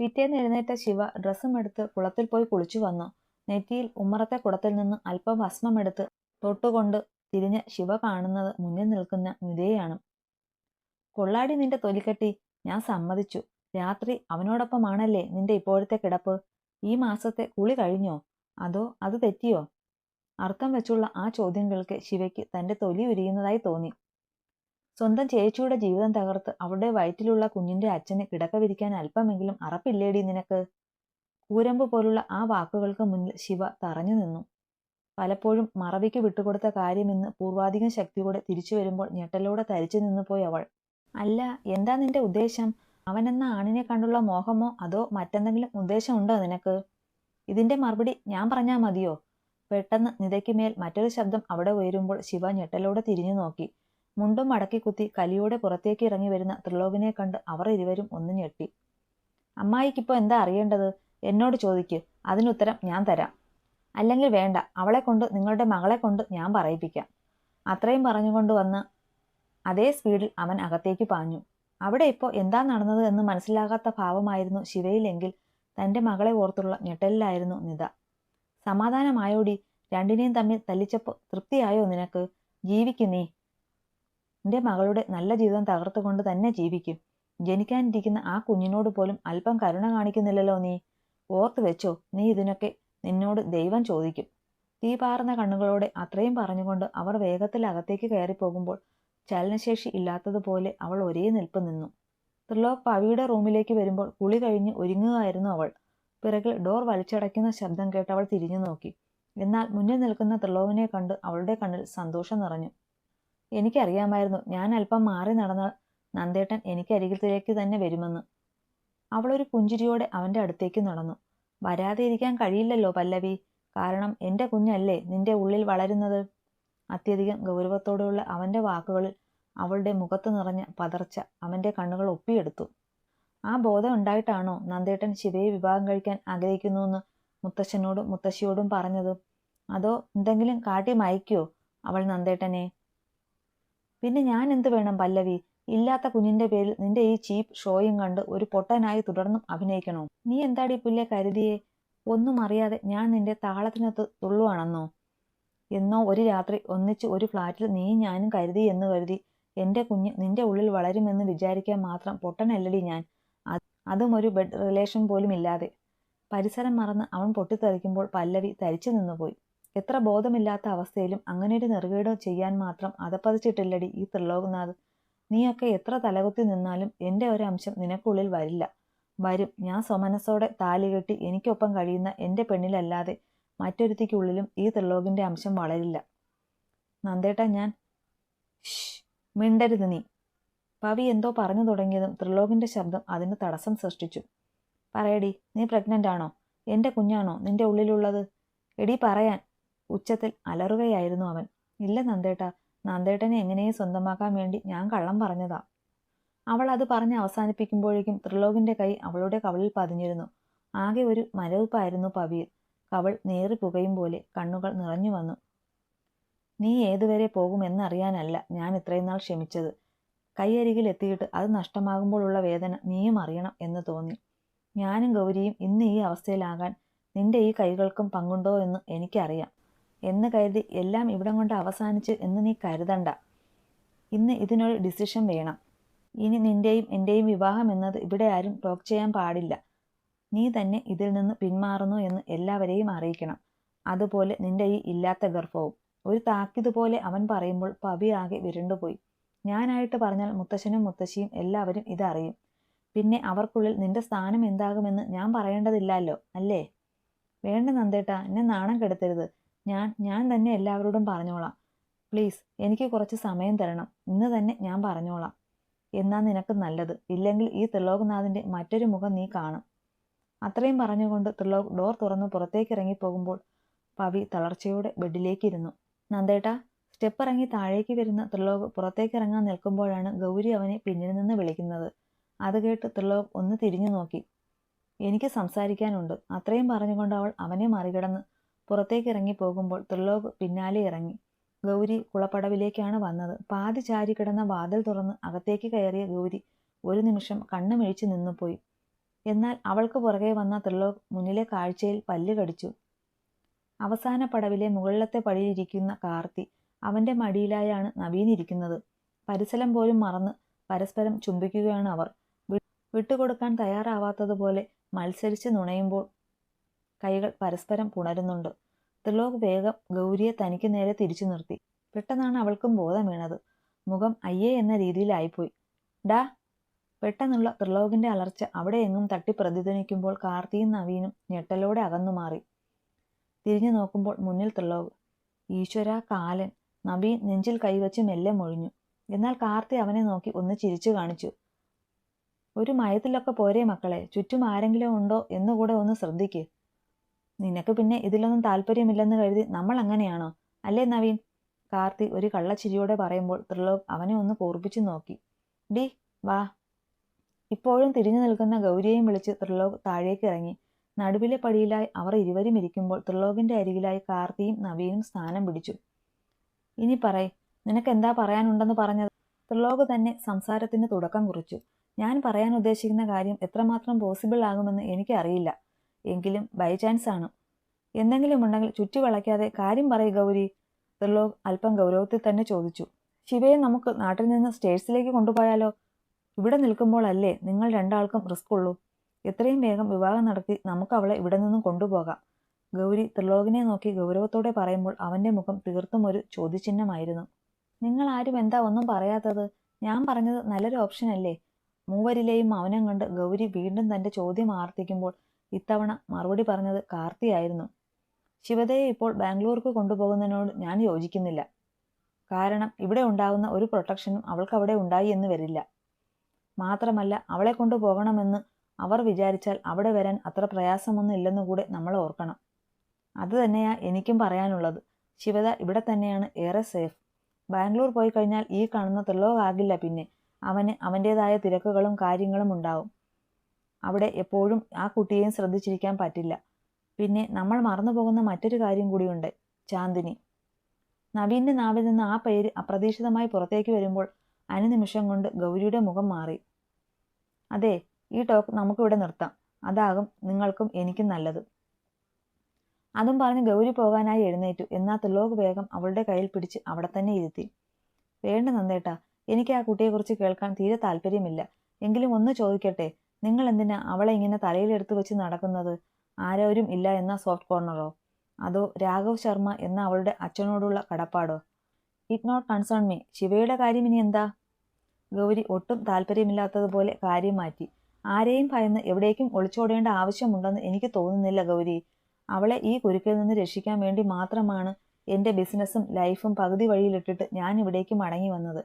പിറ്റേന്ന് എഴുന്നേറ്റ ശിവ ഡ്രസ്സും എടുത്ത് കുളത്തിൽ പോയി കുളിച്ചു വന്നു. നെറ്റിയിൽ ഉമ്മറത്തെ കുടത്തിൽ നിന്ന് അല്പം ഭസ്മമെടുത്ത് തൊട്ടുകൊണ്ട് തിരിഞ്ഞ് ശിവ കാണുന്നത് മുന്നിൽ നിൽക്കുന്ന നിതയാണ് കൊള്ളാടി നിന്റെ തൊലിക്കെട്ടി. ഞാൻ സമ്മതിച്ചു. രാത്രി അവനോടൊപ്പമാണല്ലേ നിന്റെ ഇപ്പോഴത്തെ കിടപ്പ്? ഈ മാസത്തെ കുളി കഴിഞ്ഞോ? അതോ അത് തെറ്റിയോ? അർത്ഥം വെച്ചുള്ള ആ ചോദ്യങ്ങൾക്ക് ശിവയ്ക്ക് തന്റെ തൊലി ഉരിയുന്നതായി തോന്നി. സ്വന്തം ചേച്ചിയുടെ ജീവിതം തകർത്ത് അവളുടെ വയറ്റിലുള്ള കുഞ്ഞിന്റെ അച്ഛന് കിടക്ക വിരിക്കാൻ അല്പമെങ്കിലും അറപ്പില്ലേടി നിനക്ക്? കൂരമ്പ് പോലുള്ള ആ വാക്കുകൾക്ക് മുന്നിൽ ശിവ തറഞ്ഞു നിന്നു. പലപ്പോഴും മറവിക്ക് വിട്ടുകൊടുത്ത കാര്യമെന്ന് പൂർവാധികം ശക്തിയോടെ തിരിച്ചു വരുമ്പോൾ ഞെട്ടലോടെ തരിച്ചു നിന്നു പോയി അവൾ. അല്ല എന്താ നിന്റെ ഉദ്ദേശം? അവനെന്ന ആണിനെ കണ്ടുള്ള മോഹമോ അതോ മറ്റെന്തെങ്കിലും ഉദ്ദേശമുണ്ടോ നിനക്ക്? ഇതിന്റെ മറുപടി ഞാൻ പറഞ്ഞാൽ മതിയോ? പെട്ടെന്ന് നിതയ്ക്ക് മേൽ മറ്റൊരു ശബ്ദം അവിടെ ഉയരുമ്പോൾ ശിവ ഞെട്ടലോടെ തിരിഞ്ഞു നോക്കി. മുണ്ടും മടക്കി കുത്തി കലിയോടെ പുറത്തേക്ക് ഇറങ്ങി വരുന്ന ത്രിലോകിനെ കണ്ട് അവർ ഇരുവരും ഒന്ന് ഞെട്ടി. അമ്മായിക്കിപ്പോ എന്താ അറിയേണ്ടത്? എന്നോട് ചോദിക്ക്. അതിനുത്തരം ഞാൻ തരാം. അല്ലെങ്കിൽ വേണ്ട. അവളെ കൊണ്ട് നിങ്ങളുടെ മകളെ കൊണ്ട് ഞാൻ പറയിപ്പിക്കാം. അത്രയും പറഞ്ഞുകൊണ്ട് വന്ന് അതേ സ്പീഡിൽ അവൻ അകത്തേക്ക് പാഞ്ഞു. അവിടെ ഇപ്പോൾ എന്താ നടന്നത് എന്ന് മനസ്സിലാകാത്ത ഭാവമായിരുന്നു ശിവയിലെങ്കിൽ തന്റെ മകളെ ഓർത്തുള്ള ഞെട്ടലിലായിരുന്നു നിത. സമാധാനമായോടി രണ്ടിനെയും തമ്മിൽ തല്ലിച്ചപ്പോൾ തൃപ്തിയായോ നിനക്ക്? ജീവിക്കും നിന്റെ മകളുടെ നല്ല ജീവിതം തകർത്തുകൊണ്ട് തന്നെ ജീവിക്കും. ജനിക്കാനിരിക്കുന്ന ആ കുഞ്ഞിനോട് പോലും അല്പം കരുണ കാണിക്കുന്നില്ലല്ലോ നീ. ഓർത്ത് വെച്ചോ നീ ഇതിനൊക്കെ നിന്നോട് ദൈവം ചോദിക്കും. തീ പാർന്ന കണ്ണുകളോടെ അത്രയും പറഞ്ഞുകൊണ്ട് അവർ വേഗത്തിൽ അകത്തേക്ക് കയറിപ്പോകുമ്പോൾ ചലനശേഷി ഇല്ലാത്തതുപോലെ അവൾ ഒരേ നിൽപ്പ് നിന്നു. ത്രിലോക് പവിയുടെ റൂമിലേക്ക് വരുമ്പോൾ കുളി കഴിഞ്ഞ് ഒരുങ്ങുകയായിരുന്നു അവൾ. പിറകിൽ ഡോർ വലിച്ചടയ്ക്കുന്ന ശബ്ദം കേട്ട് അവൾ തിരിഞ്ഞു നോക്കി. എന്നാൽ മുന്നിൽ നിൽക്കുന്ന ത്രിലോകിനെ കണ്ട് അവളുടെ കണ്ണിൽ സന്തോഷം നിറഞ്ഞു. എനിക്കറിയാമായിരുന്നു. ഞാൻ അല്പം മാറി നടന്നാൽ നന്ദേട്ടൻ എനിക്ക് അരികിലേക്ക് തന്നെ വരുമെന്ന്. അവളൊരു പുഞ്ചിരിയോടെ അവന്റെ അടുത്തേക്ക് നടന്നു. വരാതെ ഇരിക്കാൻ കഴിയില്ലല്ലോ പല്ലവി. കാരണം എന്റെ കുഞ്ഞല്ലേ നിന്റെ ഉള്ളിൽ വളരുന്നത്? അത്യധികം ഗൗരവത്തോടെയുള്ള അവന്റെ വാക്കുകളിൽ അവളുടെ മുഖത്ത് നിറഞ്ഞ പതർച്ച അവന്റെ കണ്ണുകൾ ഒപ്പിയെടുത്തു. ആ ബോധം ഉണ്ടായിട്ടാണോ നന്ദേട്ടൻ ശിവയെ വിവാഹം കഴിക്കാൻ ആഗ്രഹിക്കുന്നുവെന്ന് മുത്തശ്ശനോടും മുത്തശ്ശിയോടും പറഞ്ഞത്? അതോ എന്തെങ്കിലും കാട്ടി മയക്കോ അവൾ നന്ദേട്ടനെ? പിന്നെ ഞാൻ എന്ത് വേണം പല്ലവി? ഇല്ലാത്ത കുഞ്ഞിന്റെ പേരിൽ നിന്റെ ഈ ചീപ്പ് ഷോയും കണ്ട് ഒരു പൊട്ടനായി തുടർന്നും അഭിനയിക്കണോ? നീ എന്താടി പുല്ലെ കരുതിയേ? ഒന്നും അറിയാതെ ഞാൻ നിന്റെ താളത്തിനൊത്ത് തുള്ളുവാണെന്നോ? എന്നോ ഒരു രാത്രി ഒന്നിച്ച് ഒരു ഫ്ലാറ്റിൽ നീ ഞാനും കരുതി എന്ന് കരുതി എന്റെ കുഞ്ഞ് നിന്റെ ഉള്ളിൽ വളരുമെന്ന് വിചാരിക്കാൻ മാത്രം പൊട്ടനല്ലടി ഞാൻ. അതും ഒരു ബെഡ് റിലേഷൻ പോലും ഇല്ലാതെ. പരിസരം മറന്ന് അവൻ പൊട്ടിത്തെറിക്കുമ്പോൾ പല്ലവി തരിച്ചു നിന്നുപോയി. എത്ര ബോധമില്ലാത്ത അവസ്ഥയിലും അങ്ങനെയൊരു നെറുകേടോ ചെയ്യാൻ മാത്രം അതപ്പതിച്ചിട്ടില്ലടി ഈ ത്രിലോകനാഥ്. നീയൊക്കെ എത്ര തലകുത്തി നിന്നാലും എന്റെ ഒരംശം നിനക്കുള്ളിൽ വരില്ല. വരും. ഞാൻ സ്വമനസ്സോടെ താലികെട്ടി എനിക്കൊപ്പം കഴിയുന്ന എന്റെ പെണ്ണിലല്ലാതെ മറ്റൊരുത്തിക്കുള്ളിലും ഈ ത്രിലോകിന്റെ അംശം വളരില്ല. നന്ദേട്ട ഞാൻ മിണ്ടരുത് നീ. പവി എന്തോ പറഞ്ഞു തുടങ്ങിയതും ത്രിലോകിന്റെ ശബ്ദം അതിന് തടസ്സം സൃഷ്ടിച്ചു. പറയടി നീ പ്രഗ്നന്റ് ആണോ എന്റെ കുഞ്ഞാണോ നിന്റെ ഉള്ളിലുള്ളത്? എടി പറയാൻ. ഉച്ചത്തിൽ അലറുകയായിരുന്നു അവൻ. ഇല്ല നന്ദേട്ട നന്ദേട്ടനെ എങ്ങനെയും സ്വന്തമാക്കാൻ വേണ്ടി ഞാൻ കള്ളം പറഞ്ഞതാ. അവൾ അത് പറഞ്ഞ് അവസാനിപ്പിക്കുമ്പോഴേക്കും ത്രിലോകിന്റെ കൈ അവളുടെ കവളിൽ പതിഞ്ഞിരുന്നു. ആകെ ഒരു മരവിപ്പായിരുന്നു പവിയിൽ. കവൾ നേറി പുകയും പോലെ കണ്ണുകൾ നിറഞ്ഞു വന്നു. നീ ഏതുവരെ പോകുമെന്നറിയാനല്ല ഞാൻ ഇത്രയും നാൾ ക്ഷമിച്ചത്. കൈയരികിൽ എത്തിയിട്ട് അത് നഷ്ടമാകുമ്പോഴുള്ള വേദന നീയും അറിയണം എന്ന് തോന്നി. ഞാനും ഗൗരിയും ഇന്ന് ഈ അവസ്ഥയിലാകാൻ നിന്റെ ഈ കൈകൾക്കും പങ്കുണ്ടോ എന്ന് എനിക്കറിയാം. എന്ന് കരുതി എല്ലാം ഇവിടം കൊണ്ട് അവസാനിച്ച് എന്ന് നീ കരുതണ്ട. ഇന്ന് ഇതിനൊരു ഡിസിഷൻ വേണം. ഇനി നിന്റെയും എന്റെയും വിവാഹം എന്നത് ഇവിടെ ആരും ടോക്ക് ചെയ്യാൻ പാടില്ല. നീ തന്നെ ഇതിൽ നിന്ന് പിന്മാറുന്നു എന്ന് എല്ലാവരെയും അറിയിക്കണം. അതുപോലെ നിന്റെ ഈ ഇല്ലാത്ത ഗർഭവും. ഒരു താക്കിത് പോലെ അവൻ പറയുമ്പോൾ പവി ആകെ വിരണ്ടുപോയി. ഞാനായിട്ട് പറഞ്ഞാൽ മുത്തശ്ശനും മുത്തശ്ശിയും എല്ലാവരും ഇതറിയും പിന്നെ അവർക്കുള്ളിൽ നിന്റെ സ്ഥാനം എന്താകുമെന്ന് ഞാൻ പറയേണ്ടതില്ലല്ലോ അല്ലേ? വേണ്ട നന്ദേട്ടാ എന്നെ നാണം കെടുത്തരുത്. ഞാൻ ഞാൻ തന്നെ എല്ലാവരോടും പറഞ്ഞോളാം. പ്ലീസ് എനിക്ക് കുറച്ച് സമയം തരണം. ഇന്ന് തന്നെ ഞാൻ പറഞ്ഞോളാം. എന്നാ നിനക്ക് നല്ലത്. ഇല്ലെങ്കിൽ ഈ ത്രിലോകനാഥിന്റെ മറ്റൊരു മുഖം നീ കാണും. അത്രയും പറഞ്ഞുകൊണ്ട് ത്രിലോക് ഡോർ തുറന്ന് പുറത്തേക്ക് ഇറങ്ങി പോകുമ്പോൾ പവി തളർച്ചയോടെ ബെഡിലേക്കിരുന്നു. നന്ദേട്ട സ്റ്റെപ്പ് ഇറങ്ങി താഴേക്ക് വരുന്ന ത്രിലോക് പുറത്തേക്ക് ഇറങ്ങാൻ നിൽക്കുമ്പോഴാണ് ഗൗരി അവനെ പിന്നിൽ നിന്ന് വിളിക്കുന്നത്. അത് കേട്ട് ത്രിലോക് ഒന്ന് തിരിഞ്ഞു നോക്കി. എനിക്ക് സംസാരിക്കാനുണ്ട്. അത്രയും പറഞ്ഞുകൊണ്ട് അവൾ അവനെ മറികടന്ന് പുറത്തേക്ക് ഇറങ്ങി പോകുമ്പോൾ ത്രിലോക് പിന്നാലെ ഇറങ്ങി. ഗൗരി കുളപ്പടവിലേക്കാണ് വന്നത്. പാതി ചാരി കിടന്ന വാതിൽ തുറന്ന് അകത്തേക്ക് കയറിയ ഗൗരി ഒരു നിമിഷം കണ്ണുമിഴിച്ചു നിന്നുപോയി. എന്നാൽ അവൾക്ക് പുറകെ വന്ന ത്രിലോക് മുന്നിലെ കാഴ്ചയിൽ പല്ല് കടിച്ചു. അവസാന പടവിലെ മുകളിലത്തെ പടിയിലിരിക്കുന്ന കാർത്തി അവന്റെ മടിയിലായാണ് നവീൻ ഇരിക്കുന്നത് പരിസരം പോലും മറന്ന് പരസ്പരം ചുംബിക്കുകയാണ് അവർ. വിട്ടുകൊടുക്കാൻ തയ്യാറാവാത്തതുപോലെ മത്സരിച്ച് നുണയുമ്പോൾ കൈകൾ പരസ്പരം പുണരുന്നുണ്ട്. ത്രിലോക് വേഗം ഗൗരിയെ തനിക്ക് നേരെ തിരിച്ചു നിർത്തി. പെട്ടെന്നാണ് അവൾക്കും ബോധം വീണത്. മുഖം അയ്യേ എന്ന രീതിയിലായിപ്പോയി. ഡാ പെട്ടെന്നുള്ള ത്രിലോകിന്റെ അലർച്ച അവിടെ എങ്ങും തട്ടി പ്രതിധ്വനിക്കുമ്പോൾ കാർത്തിയും നവീനും ഞെട്ടലോടെ അകന്നു മാറി. തിരിഞ്ഞു നോക്കുമ്പോൾ മുന്നിൽ ത്രിലോക്. ഈശ്വര കാലൻ നവീൻ നെഞ്ചിൽ കൈവച്ച് മെല്ലെ മൊഴിഞ്ഞു. എന്നാൽ കാർത്തി അവനെ നോക്കി ഒന്ന് ചിരിച്ചു കാണിച്ചു. ഒരു മയത്തിലൊക്കെ പോരേ മക്കളെ ചുറ്റും ആരെങ്കിലും ഉണ്ടോ എന്നുകൂടെ ഒന്ന് ശ്രദ്ധിക്ക്. നിനക്ക് പിന്നെ ഇതിലൊന്നും താല്പര്യമില്ലെന്ന് കരുതി നമ്മൾ അങ്ങനെയാണോ? അല്ലേ നവീൻ? കാർത്തി ഒരു കള്ളച്ചിരിയോടെ പറയുമ്പോൾ ത്രിലോക് അവനെ ഒന്ന് കൂർപ്പിച്ചു നോക്കി. ഡി വാ. ഇപ്പോഴും തിരിഞ്ഞു നിൽക്കുന്ന ഗൗരിയെയും വിളിച്ച് ത്രിലോക് താഴേക്ക് ഇറങ്ങി. നടുവിലെ പടിയിലായി അവർ ഇരുവരും ഇരിക്കുമ്പോൾ ത്രിലോകിന്റെ അരികിലായി കാർത്തിയും നവീനും സ്ഥാനം പിടിച്ചു. ഇനി പറയ് നിനക്ക് എന്താ പറയാനുണ്ടെന്ന് പറഞ്ഞത്? ത്രിലോക് തന്നെ സംസാരത്തിന് തുടക്കം കുറിച്ചു. ഞാൻ പറയാൻ ഉദ്ദേശിക്കുന്ന കാര്യം എത്രമാത്രം പോസിബിൾ ആകുമെന്ന് എനിക്കറിയില്ല. എങ്കിലും ബൈ ചാൻസ് ആണ്. എന്തെങ്കിലും ഉണ്ടെങ്കിൽ ചുറ്റി വളയ്ക്കാതെ കാര്യം പറയ ഗൗരി ത്രിലോക് അല്പം ഗൗരവത്തിൽ തന്നെ ചോദിച്ചു. ശിവയെ നമുക്ക് നാട്ടിൽ നിന്ന് സ്റ്റേറ്റ്സിലേക്ക് കൊണ്ടുപോയാലോ? ഇവിടെ നിൽക്കുമ്പോൾ അല്ലേ നിങ്ങൾ രണ്ടാൾക്കും റിസ്ക് ഉള്ളൂ. എത്രയും വേഗം വിവാഹം നടത്തി നമുക്ക് അവളെ ഇവിടെ നിന്നും കൊണ്ടുപോകാം. ഗൗരി ത്രിലോകിനെ നോക്കി ഗൗരവത്തോടെ പറയുമ്പോൾ അവന്റെ മുഖം തീർത്തും ഒരു ചോദ്യചിഹ്നമായിരുന്നു. നിങ്ങൾ ആരും എന്താ ഒന്നും പറയാത്തത്? ഞാൻ പറഞ്ഞത് നല്ലൊരു ഓപ്ഷൻ അല്ലേ? മൂവരിലെയും മൗനം കണ്ട് ഗൗരി വീണ്ടും തന്റെ ചോദ്യം ആവർത്തിക്കുമ്പോൾ ഇത്തവണ മറുപടി പറഞ്ഞത് കാർത്തിയായിരുന്നു ശിവതയെ ഇപ്പോൾ ബാംഗ്ലൂർക്ക് കൊണ്ടുപോകുന്നതിനോട് ഞാൻ യോജിക്കുന്നില്ല. കാരണം ഇവിടെ ഉണ്ടാകുന്ന ഒരു പ്രൊട്ടക്ഷനും അവൾക്ക് അവിടെ ഉണ്ടായി എന്ന് വരില്ല. മാത്രമല്ല അവളെ കൊണ്ടുപോകണമെന്ന് അവർ വിചാരിച്ചാൽ അവിടെ വരാൻ അത്ര പ്രയാസമൊന്നും ഇല്ലെന്നു കൂടെ നമ്മൾ ഓർക്കണം. അത് തന്നെയാ എനിക്കും പറയാനുള്ളത്. ശിവത ഇവിടെ തന്നെയാണ് ഏറെ സേഫ്. ബാംഗ്ലൂർ പോയി കഴിഞ്ഞാൽ ഈ കാണുന്ന ത്രിലോകാകില്ല പിന്നെ. അവന് അവന്റേതായ തിരക്കുകളും കാര്യങ്ങളും ഉണ്ടാവും. അവിടെ എപ്പോഴും ആ കുട്ടിയെയും ശ്രദ്ധിച്ചിരിക്കാൻ പറ്റില്ല. പിന്നെ നമ്മൾ മറന്നു പോകുന്ന മറ്റൊരു കാര്യം കൂടിയുണ്ട് ചാന്ദിനി നവീന്റെ നാവിൽ നിന്ന് ആ പേര് അപ്രതീക്ഷിതമായി പുറത്തേക്ക് വരുമ്പോൾ അനുനിമിഷം കൊണ്ട് ഗൗരിയുടെ മുഖം മാറി. അതെ ഈ ടോക്ക് നമുക്കിവിടെ നിർത്താം. അതാകും നിങ്ങൾക്കും എനിക്കും നല്ലത്. അതും പറഞ്ഞ് ഗൗരി പോകാനായി എഴുന്നേറ്റു. എന്നാൽ ത്രിലോക് വേഗം അവളുടെ കയ്യിൽ പിടിച്ച് അവിടെ തന്നെ ഇരുത്തി. വേണ്ട നന്ദേട്ടാ എനിക്ക് ആ കുട്ടിയെക്കുറിച്ച് കേൾക്കാൻ തീരെ താല്പര്യമില്ല. എങ്കിലും ഒന്ന് ചോദിക്കട്ടെ നിങ്ങൾ എന്തിനാ അവളെ ഇങ്ങനെ തലയിലെടുത്ത് വെച്ച് നടക്കുന്നത്? ആരോരും ഇല്ല എന്ന സോഫ്റ്റ് കോർണറോ? അതോ രാഘവ് ശർമ്മ എന്ന അവളുടെ അച്ഛനോടുള്ള കടപ്പാടോ? It not concern me. ശിവയുടെ കാര്യം ഇനി എന്താ? ഗൗരി ഒട്ടും താല്പര്യമില്ലാത്തതുപോലെ കാര്യം മാറ്റി. ആരെയും ഭയന്ന് എവിടേക്കും ഒളിച്ചോടേണ്ട ആവശ്യമുണ്ടെന്ന് എനിക്ക് തോന്നുന്നില്ല ഗൗരി. അവളെ ഈ കുരുക്കിൽ നിന്ന് രക്ഷിക്കാൻ വേണ്ടി മാത്രമാണ് എന്റെ ബിസിനസ്സും ലൈഫും പകുതി വഴിയിലിട്ടിട്ട് ഞാൻ ഇവിടേക്ക് മടങ്ങി വന്നത്.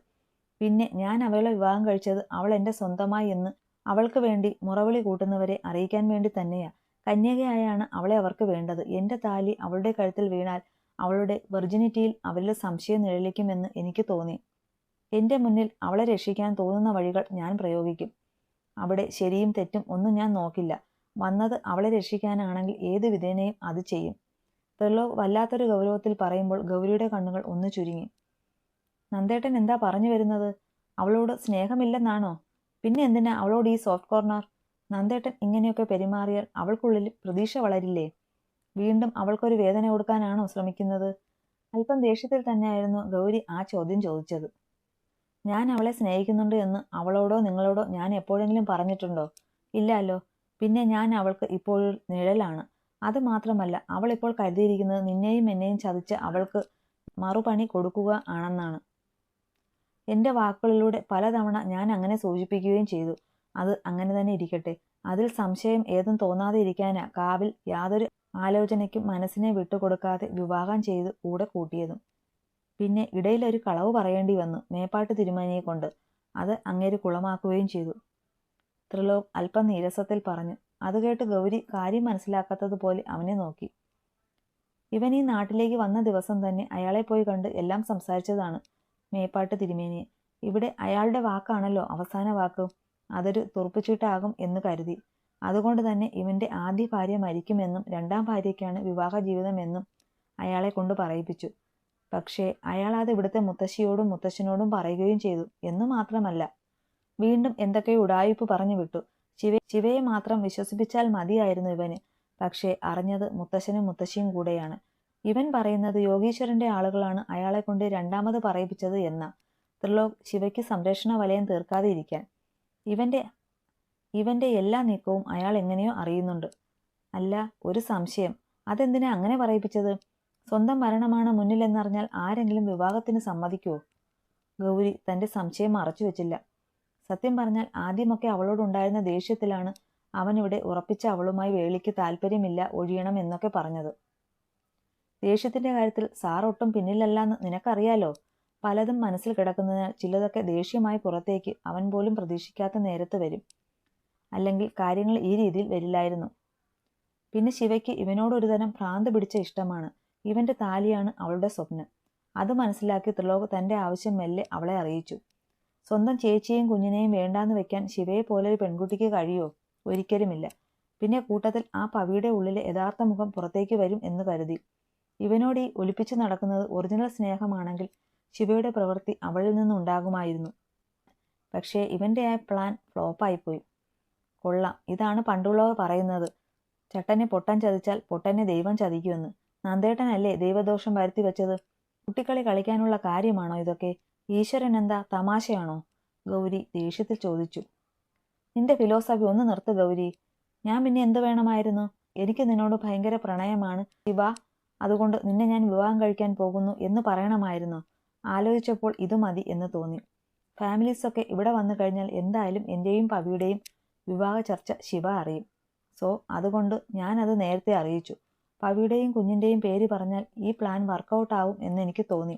പിന്നെ ഞാൻ അവളെ വിവാഹം കഴിച്ചത് അവൾ എന്റെ സ്വന്തമായി എന്ന് അവൾക്ക് വേണ്ടി മുറവിളി കൂട്ടുന്നവരെ അറിയിക്കാൻ വേണ്ടി തന്നെയാ. കന്യകയായാണ് അവളെ അവർക്ക് വേണ്ടത്. എന്റെ താലി അവളുടെ കഴുത്തിൽ വീണാൽ അവളുടെ വെർജിനിറ്റിയിൽ അവരിൽ സംശയം നിഴലിക്കുമെന്ന് എനിക്ക് തോന്നി. എന്റെ മുന്നിൽ അവളെ രക്ഷിക്കാൻ തോന്നുന്ന വഴികൾ ഞാൻ പ്രയോഗിക്കും. അവിടെ ശരിയും തെറ്റും ഒന്നും ഞാൻ നോക്കില്ല. വന്നത് അവളെ രക്ഷിക്കാനാണെങ്കിൽ ഏത് വിധേനയും അത് ചെയ്യും. ത്രിലോ വല്ലാത്തൊരു ഗൗരവത്തിൽ പറയുമ്പോൾ ഗൗരിയുടെ കണ്ണുകൾ ഒന്ന് ചുരുങ്ങി. നന്ദേട്ടൻ എന്താ പറഞ്ഞു വരുന്നത്? അവളോട് സ്നേഹമില്ലെന്നാണോ? പിന്നെ എന്തിനാ അവളോട് ഈ സോഫ്റ്റ് കോർണർ നന്ദേട്ടൻ ഇങ്ങനെയൊക്കെ പെരുമാറിയാൽ അവൾക്കുള്ളിൽ പ്രതീക്ഷ വളരില്ലേ? വീണ്ടും അവൾക്കൊരു വേദന കൊടുക്കാനാണോ ശ്രമിക്കുന്നത്? അല്പം ദേഷ്യത്തിൽ തന്നെയായിരുന്നു ഗൗരി ആ ചോദ്യം ചോദിച്ചത്. ഞാൻ അവളെ സ്നേഹിക്കുന്നുണ്ട് എന്ന് അവളോടോ നിങ്ങളോടോ ഞാൻ എപ്പോഴെങ്കിലും പറഞ്ഞിട്ടുണ്ടോ? ഇല്ലല്ലോ. പിന്നെ ഞാൻ അവൾക്ക് ഇപ്പോഴൊരു നിഴലാണ്. അത് മാത്രമല്ല അവൾ ഇപ്പോൾ കരുതിയിരിക്കുന്നത് നിന്നെയും എന്നെയും ചതിച്ച് അവൾക്ക് മറുപണി കൊടുക്കുക ആണെന്നാണ്. എന്റെ വാക്കുകളിലൂടെ പലതവണ ഞാൻ അങ്ങനെ സൂചിപ്പിക്കുകയും ചെയ്തു. അത് അങ്ങനെ തന്നെ ഇരിക്കട്ടെ. അതിൽ സംശയം ഏതും തോന്നാതെ ഇരിക്കാനാ കാവിൽ യാതൊരു ആലോചനയ്ക്കും മനസ്സിനെ വിട്ടുകൊടുക്കാതെ വിവാഹം ചെയ്ത് കൂടെ കൂട്ടിയതും. പിന്നെ ഇടയിലൊരു കളവ് പറയേണ്ടി വന്നു മേപ്പാട്ട് തിരുമേനിയെ കൊണ്ട്. അത് അങ്ങേര് കുളമാക്കുകയും ചെയ്തു. ത്രിലോക് അല്പം നീരസത്തിൽ പറഞ്ഞു അത് കേട്ട് ഗൗരി കാര്യം മനസ്സിലാക്കാത്തതുപോലെ അവനെ നോക്കി. ഇവൻ ഈ നാട്ടിലേക്ക് വന്ന ദിവസം തന്നെ അയാളെ പോയി കണ്ട് എല്ലാം സംസാരിച്ചതാണ്. മേപ്പാട്ട് തിരുമേനി. ഇവിടെ അയാളുടെ വാക്കാണല്ലോ അവസാന വാക്ക്. അതൊരു തുറപ്പിച്ചിട്ടാകും എന്ന് കരുതി. അതുകൊണ്ട് തന്നെ ഇവന്റെ ആദ്യ ഭാര്യ മരിക്കുമെന്നും രണ്ടാം ഭാര്യയ്ക്കാണ് വിവാഹ ജീവിതമെന്നും അയാളെ കൊണ്ട് പറയിപ്പിച്ചു. പക്ഷേ അയാൾ അത് ഇവിടുത്തെ മുത്തശ്ശിയോടും മുത്തശ്ശനോടും പറയുകയും ചെയ്തു എന്നു മാത്രമല്ല. വീണ്ടും എന്തൊക്കെയോ ഉടായിപ്പ് പറഞ്ഞു വിട്ടു. ശിവ ശിവയെ മാത്രം വിശ്വസിപ്പിച്ചാൽ മതിയായിരുന്നു ഇവന്. പക്ഷേ അറിഞ്ഞത് മുത്തശ്ശനും മുത്തശ്ശിയും കൂടെയാണ്. ഇവൻ പറയുന്നത് യോഗീശ്വരന്റെ ആളുകളാണ് അയാളെ കൊണ്ട് രണ്ടാമത് പറയിപ്പിച്ചത് എന്ന. ത്രിലോക് ശിവയ്ക്ക് സംരക്ഷണ വലയം തീർക്കാതെ ഇരിക്കാൻ ഇവന്റെ ഇവന്റെ എല്ലാ നീക്കവും അയാൾ എങ്ങനെയോ അറിയുന്നുണ്ട്. അല്ല ഒരു സംശയം. അതെന്തിനാ അങ്ങനെ പറയിപ്പിച്ചത്? സ്വന്തം മരണമാണ് മുന്നിലെന്നറിഞ്ഞാൽ ആരെങ്കിലും വിവാഹത്തിന് സമ്മതിക്കുമോ ഗൗരി തന്റെ സംശയം മറച്ചു വെച്ചില്ല. സത്യം പറഞ്ഞാൽ ആദ്യമൊക്കെ അവളോടുണ്ടായിരുന്ന ദേഷ്യത്തിലാണ് അവനിവിടെ ഉറപ്പിച്ച അവളുമായി വേളിക്ക് താല്പര്യമില്ല ഒഴിയണം എന്നൊക്കെ പറഞ്ഞത്. ദേഷ്യത്തിന്റെ കാര്യത്തിൽ സാർ ഒട്ടും പിന്നിലല്ലാന്ന് നിനക്കറിയാലോ? പലതും മനസ്സിൽ കിടക്കുന്നതിനാൽ ചിലതൊക്കെ ദേഷ്യമായി പുറത്തേക്ക് അവൻ പോലും പ്രതീക്ഷിക്കാത്ത നേരത്ത് വരും. അല്ലെങ്കിൽ കാര്യങ്ങൾ ഈ രീതിയിൽ വരില്ലായിരുന്നു. പിന്നെ ശിവയ്ക്ക് ഇവനോടൊരു തരം ഭ്രാന്ത് പിടിച്ച ഇഷ്ടമാണ്. ഇവന്റെ താലിയാണ് അവളുടെ സ്വപ്നം. അത് മനസ്സിലാക്കി ത്രിലോക് തന്റെ ആവശ്യം മെല്ലെ അവളെ അറിയിച്ചു. സ്വന്തം ചേച്ചിയെയും കുഞ്ഞിനെയും വേണ്ടാന്ന് വെക്കാൻ ശിവയെ പോലൊരു പെൺകുട്ടിക്ക് കഴിയോ? ഒരിക്കലുമില്ല. പിന്നെ കൂട്ടത്തിൽ ആ പവിയുടെ ഉള്ളിലെ യഥാർത്ഥ മുഖം പുറത്തേക്ക് വരും എന്ന് കരുതി. ഇവനോട് ഈ ഒലിപ്പിച്ചു നടക്കുന്നത് ഒറിജിനൽ സ്നേഹമാണെങ്കിൽ ശിവയുടെ പ്രവൃത്തി അവളിൽ നിന്നുണ്ടാകുമായിരുന്നു. പക്ഷേ ഇവന്റെ ആ പ്ലാൻ ഫ്ലോപ്പായിപ്പോയി കൊള്ളാം ഇതാണ് പണ്ടുള്ളവർ പറയുന്നത്. ചട്ടനെ പൊട്ടൻ ചതിച്ചാൽ പൊട്ടനെ ദൈവം ചതിക്കുമെന്ന്. നന്ദേട്ടനല്ലേ ദൈവദോഷം വരുത്തി വെച്ചത്? കുട്ടിക്കളി കളിക്കാനുള്ള കാര്യമാണോ ഇതൊക്കെ? ഈശ്വരൻ എന്താ തമാശയാണോ? ഗൗരി ദേഷ്യത്തിൽ ചോദിച്ചു. നിന്റെ ഫിലോസഫി ഒന്ന് നിർത്ത് ഗൗരി. ഞാൻ പിന്നെ എന്ത് വേണമായിരുന്നു? എനിക്ക് നിന്നോട് ഭയങ്കര പ്രണയമാണ്. ശിവ അതുകൊണ്ട് നിന്നെ ഞാൻ വിവാഹം കഴിക്കാൻ പോകുന്നു എന്ന് പറയണമായിരുന്നു. ആലോചിച്ചപ്പോൾ ഇത് മതി എന്ന് തോന്നി. ഫാമിലീസൊക്കെ ഇവിടെ വന്നു കഴിഞ്ഞാൽ എന്തായാലും എന്റെയും പവിയുടെയും വിവാഹ ചർച്ച ശിവ അറിയും. സോ അതുകൊണ്ട് ഞാനത് നേരത്തെ അറിയിച്ചു. പവിയുടെയും കുഞ്ഞിന്റെയും പേര് പറഞ്ഞാൽ ഈ പ്ലാൻ വർക്കൗട്ട് ആവും എന്ന് എനിക്ക് തോന്നി.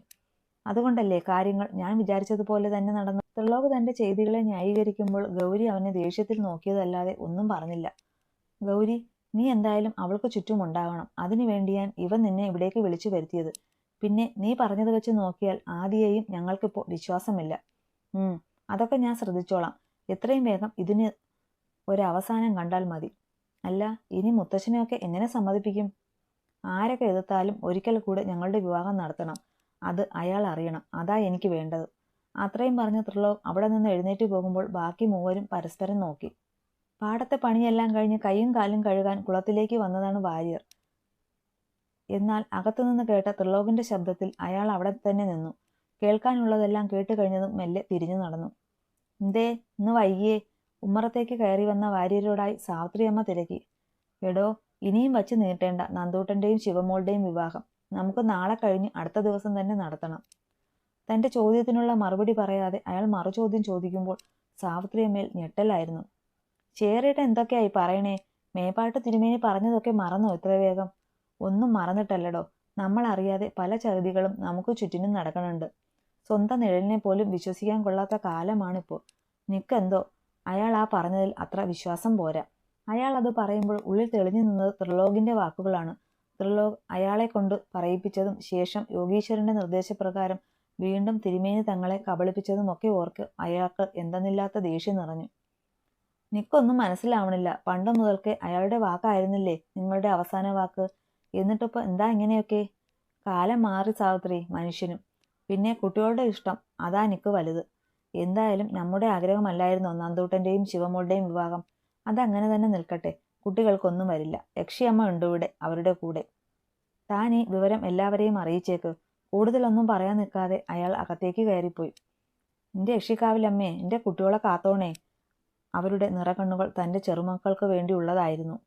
അതുകൊണ്ടല്ലേ കാര്യങ്ങൾ? ഞാൻ വിചാരിച്ചതുപോലെ തന്നെ നടന്നു. ത്രിലോക് തന്റെ ചെയ്തികളെ ന്യായീകരിക്കുമ്പോൾ ഗൗരി അവനെ ദേഷ്യത്തിൽ നോക്കിയതല്ലാതെ ഒന്നും പറഞ്ഞില്ല. ഗൗരി നീ എന്തായാലും അവൾക്ക് ചുറ്റും ഉണ്ടാവണം. അതിനു വേണ്ടി ഞാൻ ഇവൻ നിന്നെ ഇവിടേക്ക് വിളിച്ചു വരുത്തിയത്. പിന്നെ നീ പറഞ്ഞത് വെച്ച് നോക്കിയാൽ ആദിയെയും ഞങ്ങൾക്കിപ്പോൾ വിശ്വാസമില്ല. അതൊക്കെ ഞാൻ ശ്രദ്ധിച്ചോളാം. എത്രയും വേഗം ഇതിന് ഒരവസാനം കണ്ടാൽ മതി. അല്ല ഇനി മുത്തശ്ശനെയൊക്കെ എങ്ങനെ സമ്മതിപ്പിക്കും? ആരൊക്കെ എതിർത്താലും ഒരിക്കൽ കൂടെ ഞങ്ങളുടെ വിവാഹം നടത്തണം. അത് അയാൾ അറിയണം. അതാ എനിക്ക് വേണ്ടത്. അത്രയും പറഞ്ഞ ത്രിലോക് അവിടെ നിന്ന് എഴുന്നേറ്റ് പോകുമ്പോൾ ബാക്കി മൂവരും പരസ്പരം നോക്കി. പാടത്തെ പണിയെല്ലാം കഴിഞ്ഞ് കൈയും കാലും കഴുകാൻ കുളത്തിലേക്ക് വന്നതാണ് വാര്യർ. എന്നാൽ അകത്തുനിന്ന് കേട്ട ത്രിലോകിന്റെ ശബ്ദത്തിൽ അയാൾ അവിടെ തന്നെ നിന്നു. കേൾക്കാനുള്ളതെല്ലാം കേട്ട് കഴിഞ്ഞതും മെല്ലെ തിരിഞ്ഞു നടന്നു. എന്തേ ഇന്ന് വൈകിയേ. ഉമ്മറത്തേക്ക് കയറി വന്ന വാര്യരോടായി സാവിത്രിയമ്മ തിരക്കി. എടോ ഇനിയും വച്ച് നീട്ടേണ്ട നന്ദൂട്ടന്റെയും ശിവമോളുടെയും വിവാഹം. നമുക്ക് നാളെ കഴിഞ്ഞ് അടുത്ത ദിവസം തന്നെ നടത്തണം. തന്റെ ചോദ്യത്തിനുള്ള മറുപടി പറയാതെ അയാൾ മറുചോദ്യം ചോദിക്കുമ്പോൾ സാവിത്രിയമ്മയിൽ ഞെട്ടലായിരുന്നു. ചേറിയിട്ട് എന്തൊക്കെയായി പറയണേ? മേപ്പാട്ട് തിരുമേനി പറഞ്ഞതൊക്കെ മറന്നോ ഇത്ര വേഗം? ഒന്നും മറന്നിട്ടല്ലടോ. നമ്മൾ അറിയാതെ പല ചതികളും നമുക്ക് ചുറ്റിനും നടക്കണുണ്ട്. സ്വന്തം നിഴലിനെ പോലും വിശ്വസിക്കാൻ കൊള്ളാത്ത കാലമാണിപ്പോൾ. നിക്കെന്തോ? അയാൾ ആ പറഞ്ഞതിൽ അത്ര വിശ്വാസം പോരാ. അയാൾ അത് പറയുമ്പോൾ ഉള്ളിൽ തെളിഞ്ഞു നിന്നത് ത്രിലോകിന്റെ വാക്കുകളാണ്. ത്രിലോക് അയാളെ കൊണ്ട് പറയിപ്പിച്ചതും ശേഷം യോഗീശ്വരന്റെ നിർദ്ദേശപ്രകാരം വീണ്ടും തിരുമേനി തങ്ങളെ കബളിപ്പിച്ചതും ഒക്കെ ഓർക്ക് അയാൾക്ക് എന്തെന്നില്ലാത്ത ദേഷ്യം നിറഞ്ഞു. നിക്കൊന്നും മനസ്സിലാവണില്ല. പണ്ട് മുതൽക്കേ അയാളുടെ വാക്കായിരുന്നില്ലേ നിങ്ങളുടെ അവസാന വാക്ക്? എന്നിട്ടിപ്പോ എന്താ ഇങ്ങനെയൊക്കെ? കാലം മാറി സാവിത്രി മനുഷ്യനും. പിന്നെ കുട്ടികളുടെ ഇഷ്ടം അതാ നിക്ക് വലുത്. എന്തായാലും നമ്മുടെ ആഗ്രഹമല്ലായിരുന്നു നന്ദൂട്ടന്റെയും ശിവമോളുടെയും വിവാഹം. അതങ്ങനെ തന്നെ നിൽക്കട്ടെ. കുട്ടികൾക്കൊന്നും വരില്ല. യക്ഷിയമ്മ ഉണ്ട് ഇവിടെ അവരുടെ കൂടെ. താൻ ഈ വിവരം എല്ലാവരെയും അറിയിച്ചേക്ക്. കൂടുതലൊന്നും പറയാൻ നിൽക്കാതെ അയാൾ അകത്തേക്ക് കയറിപ്പോയി. എന്റെ യക്ഷിക്കാവിലമ്മേ എന്റെ കുട്ടികളെ കാത്തോണേ. അവരുടെ നിറകണ്ണുകൾ തന്റെ ചെറുമക്കൾക്ക് വേണ്ടിയുള്ളതായിരുന്നു.